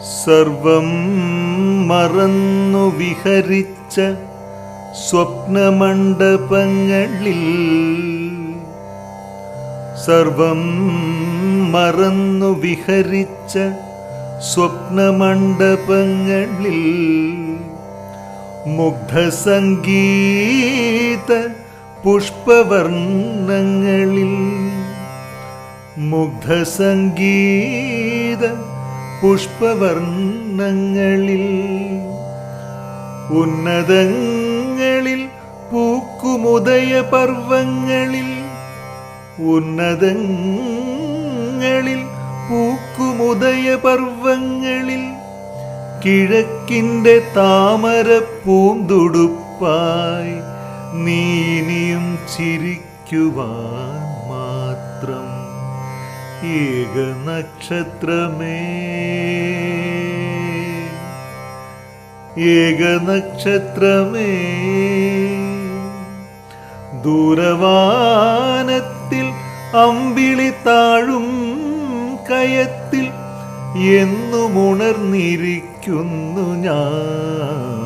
സർവം മറന്നു വിഹരിച്ച സ്വപ്നമണ്ഡപങ്ങളിൽ സർവം മറന്നു വിഹരിച്ച സ്വപ്നമണ്ഡപങ്ങളിൽ മുഗ്ധസംഗീത പുഷ്പവർണങ്ങളിൽ മുഗ്ധസംഗീത പുഷ്പവർണങ്ങളിൽ ഉന്നതങ്ങളിൽ പൂക്കുമുദയ പർവങ്ങളിൽ ഉന്നതങ്ങളിൽ പൂക്കുമുദയ പർവങ്ങളിൽ കിഴക്കിന്റെ താമര പൂന്തുടുപ്പായി നീനിയും ചിരിക്കുവാൻ മാത്രം ഏക നക്ഷത്രമേ ഏക നക്ഷത്രമേ ദൂരവാനത്തിൽ അമ്പിളി താഴും കയത്തിൽ എന്നുമുണർന്നിരിക്കുന്നു ഞാൻ.